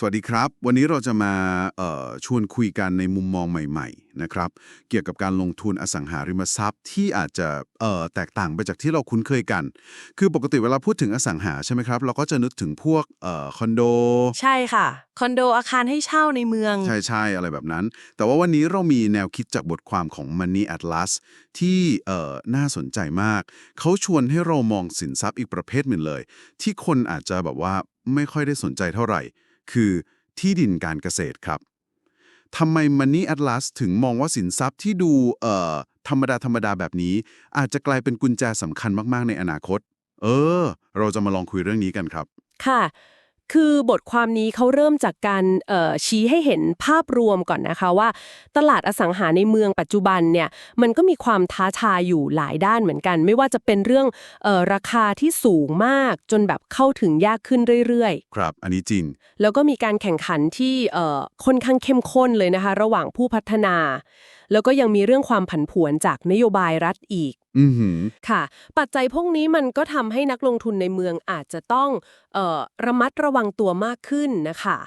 สวัสดีครับ วันนี้เราจะมาเอ่อชวนคุยกันในมุมมองใหม่ๆนะครับเกี่ยวกับการลงทุนอสังหาริมทรัพย์ที่อาจจะเอ่อแตกต่างไปจากที่เราคุ้นเคยกัน คือปกติเวลาพูดถึงอสังหาใช่ไหมครับเราก็จะนึกถึงพวกเอ่อคอนโด ใช่ค่ะคอนโดอาคารให้เช่าในเมือง ใช่ใช่อะไรแบบนั้น แต่ว่าวันนี้เรามีแนวคิดจากบทความของ Money Atlas ที่เอ่อน่าสนใจมาก เขาชวนให้เรามองสินทรัพย์อีกประเภทหนึ่งเลย ที่คนอาจจะแบบว่าไม่ค่อยได้สนใจเท่าไหร่ คือที่ดินการเกษตรครับทำไม Money Atlas ถึงมองว่าสินทรัพย์ที่ดูเอ่อธรรมดาธรรมดาแบบนี้ อาจจะกลายเป็นกุญแจสำคัญมาก ๆ ในอนาคต เออ เราจะมาลองคุยเรื่องนี้กันครับ ค่ะ คือบทความนี้เขาเริ่มจากการเอ่อชี้ให้เห็นภาพรวมก่อนนะคะว่า ตลาดอสังหาในเมืองปัจจุบันเนี่ยมันก็มีความท้าทายอยู่หลายด้านเหมือนกัน ไม่ว่าจะเป็นเรื่องเออราคาที่สูงมากจนแบบเข้าถึงยากขึ้นเรื่อยครับ อันนี้จริงๆแล้วก็มีการแข่งขันที่เอ่อค่อนข้างเข้มข้นเลยนะคะ ระหว่างผู้พัฒนา แล้วก็ยังมีเรื่องความผันผวนจากนโยบายรัฐอีก อือหือ ค่ะ ปัจจัยพวกนี้มันก็ทำให้นักลงทุนในเมืองอาจจะต้องเอ่อระมัดระวังตัวมากขึ้นนะคะ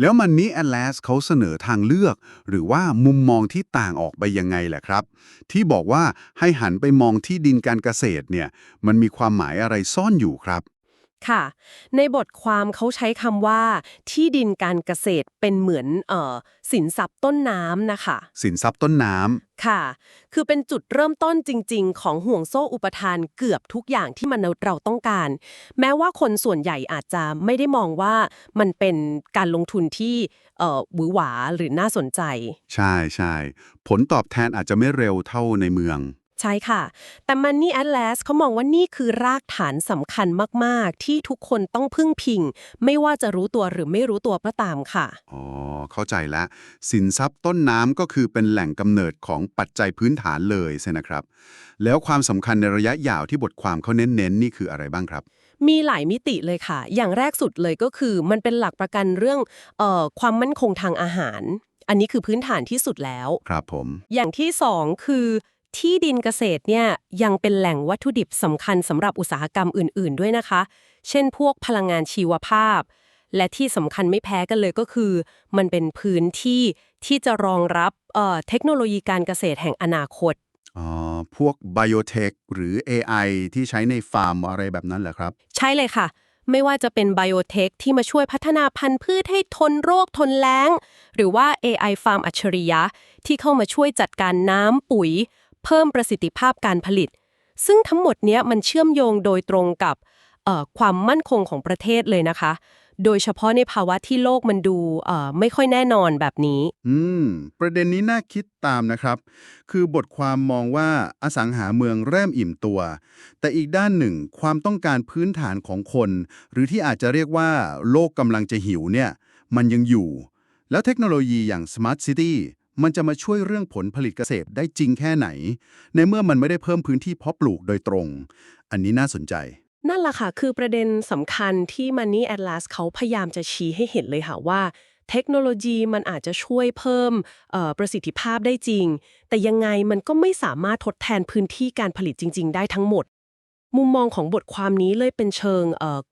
แล้วมันนี้ Atlas เขาเสนอทางเลือก หรือว่ามุมมองที่ต่างออกไปยังไงแหละครับ ที่บอกว่าให้หันไปมองที่ดินการเกษตรเนี่ย มันมีความหมายอะไรซ่อนอยู่ครับ ค่ะ ในบทความเขาใช้คำว่า ที่ดินการเกษตรเป็นเหมือนเอ่อสินทรัพย์ต้นน้ำนะคะ สินทรัพย์ต้นน้ำ ค่ะ คือเป็นจุดเริ่มต้นจริง ๆ ของห่วงโซ่อุปทานเกือบทุกอย่างที่มนุษย์เราต้องการ แม้ว่าคนส่วนใหญ่อาจจะไม่ได้มองว่ามันเป็นการลงทุนที่เอ่อหวือหวาหรือน่าสนใจ ใช่ใช่ผลตอบแทนอาจจะไม่เร็วเท่าในเมือง ใช่ค่ะ แต่ Money Atlas เขามองว่านี่คือรากฐานสำคัญมากๆ ที่ทุกคนต้องพึ่งพิง ไม่ว่าจะรู้ตัวหรือไม่รู้ตัวก็ตามค่ะ อ๋อ เข้าใจแล้วสินทรัพย์ต้นน้ำก็คือเป็นแหล่งกำเนิดของปัจจัยพื้นฐานเลยใช่นะครับ แล้วความสำคัญในระยะยาวที่บทความเขาเน้นๆนี่คืออะไรบ้างครับมีหลายมิติเลยค่ะ อย่างแรกสุดเลยก็คือ มันเป็นหลักประกันเรื่องเออความมั่นคงทางอาหาร อันนี้คือพื้นฐานที่สุดแล้ว ครับผม อย่างที่สองคือ ที่ดินเกษตรเนี่ยยังเป็นแหล่งวัตถุดิบสำคัญสำหรับอุตสาหกรรมอื่น ๆ ด้วยนะคะ เช่นพวกพลังงานชีวภาพ และที่สำคัญไม่แพ้กันเลยก็คือ มันเป็นพื้นที่ที่จะรองรับเอ่อเทคโนโลยีการเกษตรแห่งอนาคตอ๋อพวกไบโอเทคหรือ AI ที่ใช้ในฟาร์มอะไรแบบนั้นเหรอครับ ใช่เลยค่ะ ไม่ว่าจะเป็นไบโอเทคที่มาช่วยพัฒนาพันธุ์พืชให้ทนโรคทนแล้ง หรือว่า AI ฟาร์มอัจฉริยะ ที่เข้ามาช่วยจัดการน้ำปุ๋ย เพิ่มประสิทธิภาพการผลิต ซึ่งทั้งหมดเนี้ยมันเชื่อมโยงโดยตรงกับเอ่อความมั่นคงของประเทศเลยนะคะ โดยเฉพาะในภาวะที่โลกมันดูเอ่อไม่ค่อยแน่นอนแบบนี้ อืม ประเด็นนี้น่าคิดตามนะครับ คือบทความมองว่าอสังหาเมืองเริ่มอิ่มตัว แต่อีกด้านหนึ่งความต้องการพื้นฐานของคน หรือที่อาจจะเรียกว่า โลกกำลังจะหิวเนี่ย มันยังอยู่ แล้วเทคโนโลยีอย่าง Smart City มันจะมาช่วยเรื่องผลผลิตเกษตรได้จริงแค่ไหน ในเมื่อมันไม่ได้เพิ่มพื้นที่เพาะปลูกโดยตรง อันนี้น่าสนใจ นั่นแหละค่ะ คือประเด็นสำคัญที่ Money Atlas เขาพยายามจะชี้ให้เห็นเลยค่ะว่า เทคโนโลยีมันอาจจะช่วยเพิ่มประสิทธิภาพได้จริง แต่ยังไงมันก็ไม่สามารถทดแทนพื้นที่การผลิตจริง ๆ ได้ทั้งหมด มุมมองของบทความนี้เลยเป็นเชิง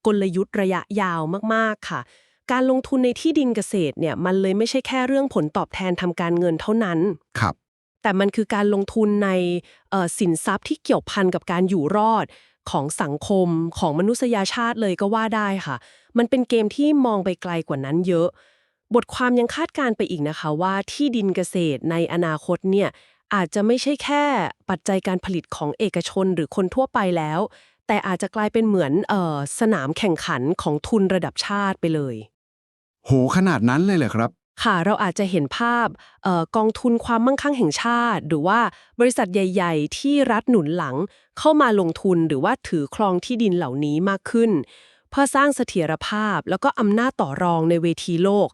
กลยุทธ์ระยะยาวมากๆค่ะ การลงทุนในที่ดินเกษตรเนี่ยมันเลยไม่ใช่แค่เรื่องผลตอบแทนทางการเงินเท่านั้น ครับ แต่มันคือการลงทุนในเอ่อสินทรัพย์ที่เกี่ยวพันกับการอยู่รอดของสังคมของมนุษยชาติเลยก็ว่าได้ค่ะ มันเป็นเกมที่มองไปไกลกว่านั้นเยอะ บทความยังคาดการณ์ไปอีกนะคะว่าที่ดินเกษตรในอนาคตเนี่ยอาจจะไม่ใช่แค่ปัจจัยการผลิตของเอกชนหรือคนทั่วไปแล้ว แต่อาจจะกลายเป็นเหมือนเออสนามแข่งขันของทุนระดับชาติไปเลย โหขนาดนั้นเลยเหรอครับ ค่ะเราอาจจะเห็นภาพเออกองทุนความมั่งคั่งแห่งชาติ หรือว่าบริษัทใหญ่ ๆ ที่รัฐหนุนหลัง เข้ามาลงทุนหรือว่าถือครองที่ดินเหล่านี้มากขึ้น เพื่อสร้างเสถียรภาพแล้วก็อำนาจต่อรองในเวทีโลก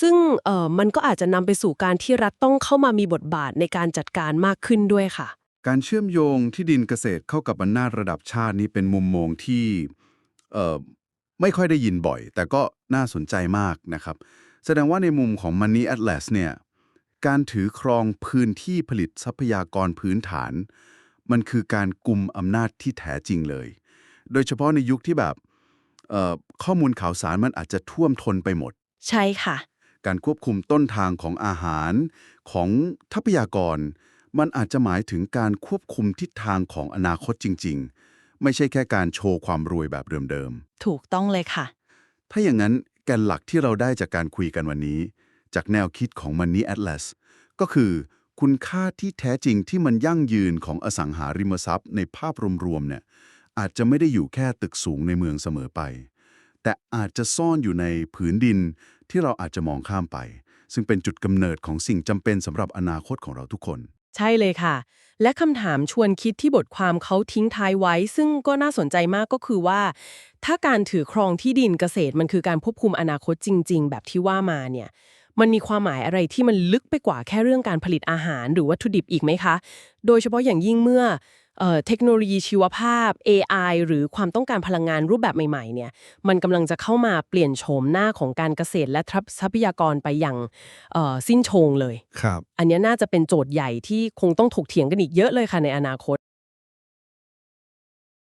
ซึ่งเออมันก็อาจจะนำไปสู่การที่รัฐต้องเข้ามามีบทบาทในการจัดการมากขึ้นด้วยค่ะ การเชื่อมโยงที่ดินเกษตรเข้ากับอำนาจระดับชาตินี้เป็นมุมมองที่เอ่อ ไม่ค่อยได้ยินบ่อย แต่ก็น่าสนใจมากนะครับ แสดงว่าในมุมของ Money Atlas เนี่ยการถือครองพื้นที่ผลิตทรัพยากรพื้นฐาน มันคือการกุมอำนาจที่แท้จริงเลย โดยเฉพาะในยุคที่แบบเอ่อข้อมูลข่าวสารมันอาจจะท่วมท้นไปหมด ใช่ค่ะ การควบคุมต้นทางของอาหารของทรัพยากร มันอาจจะหมายถึงการควบคุมทิศทางของอนาคตจริง ๆ ไม่ใช่แค่การโชว์ความรวยแบบเดิมถูกต้องเลยค่ะๆถ้าอย่างนั้นแกนหลักที่เราได้จากการคุยกันวันนี้ จากแนวคิดของ Money Atlas ก็คือ คุณค่าที่แท้จริงที่มันยั่งยืนของอสังหาริมทรัพย์ ในภาพรวมๆเนี่ยอาจจะไม่ได้อยู่แค่ตึกสูงในเมืองเสมอไป แต่อาจจะซ่อนอยู่ในผืนดินที่เราอาจจะมองข้ามไป ซึ่งเป็นจุดกำเนิดของสิ่งจำเป็นสำหรับอนาคตของเราทุกคน ใช่เลยค่ะ และคำถามชวนคิดที่บทความเขาทิ้งท้ายไว้ ซึ่งก็น่าสนใจมากก็คือว่า ถ้าการถือครองที่ดินเกษตรมันคือการควบคุมอนาคตจริง ๆ แบบที่ว่ามาเนี่ยมันมีความหมายอะไรที่มันลึกไปกว่าแค่เรื่องการผลิตอาหารหรือวัตถุดิบอีกไหมคะ โดยเฉพาะอย่างยิ่งเมื่อ เอ่อเทคโนโลยีชีวภาพ AI หรือความต้องการพลังงานรูปแบบใหม่ๆเนี่ยมันกำลังจะเข้ามาเปลี่ยนโฉมหน้าของการเกษตรและทรัพยากรไปอย่างเอ่อสิ้นโชงเลย ครับ อันเนี้ยน่าจะเป็นโจทย์ใหญ่ที่คงต้องถกเถียงกันอีกเยอะเลยค่ะในอนาคต